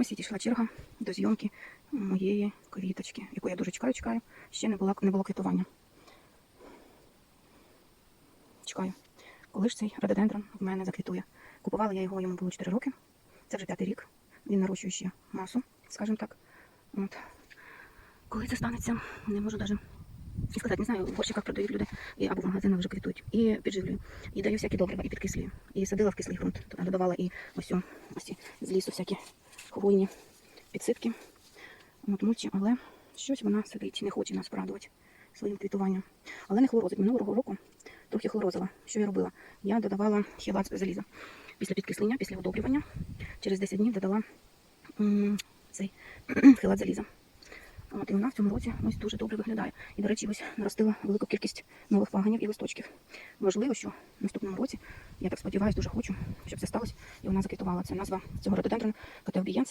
Ось підійшла черга до зйомки моєї квіточки, яку я дуже чекаю, чекаю. Ще не було, не було квітування. Чекаю. Коли ж цей рододендрон в мене заквітує? Купувала я його, йому було 4 роки. Це вже п'ятий рік. Він нарощує ще масу, скажімо так. От. Коли це станеться, не можу навіть і сказати, не знаю, в горщиках продають люди, і, або в магазинах вже квітують. І підживлюю, і даю всякі добрива, і підкислюю. І садила в кислий ґрунт. Туди додавала і ось, о, ось з лісу всякі хвойні підсипки. Мульчі, але щось вона сидить, не хоче нас порадувати своїм квітуванням. Але не хлорозить. Минулого року трохи хлорозила. Що я робила? Я додавала хілат заліза. Після підкислення, після удобрювання, через 10 днів додала цей хилат заліза. От, і вона в цьому році ось дуже добре виглядає. І, до речі, ось наростила велику кількість нових паганів і листочків. Можливо, що в наступному році, я так сподіваюся, дуже хочу, щоб це сталося, і вона заквітувала. Це назва цього рододендрона Катеобієнс.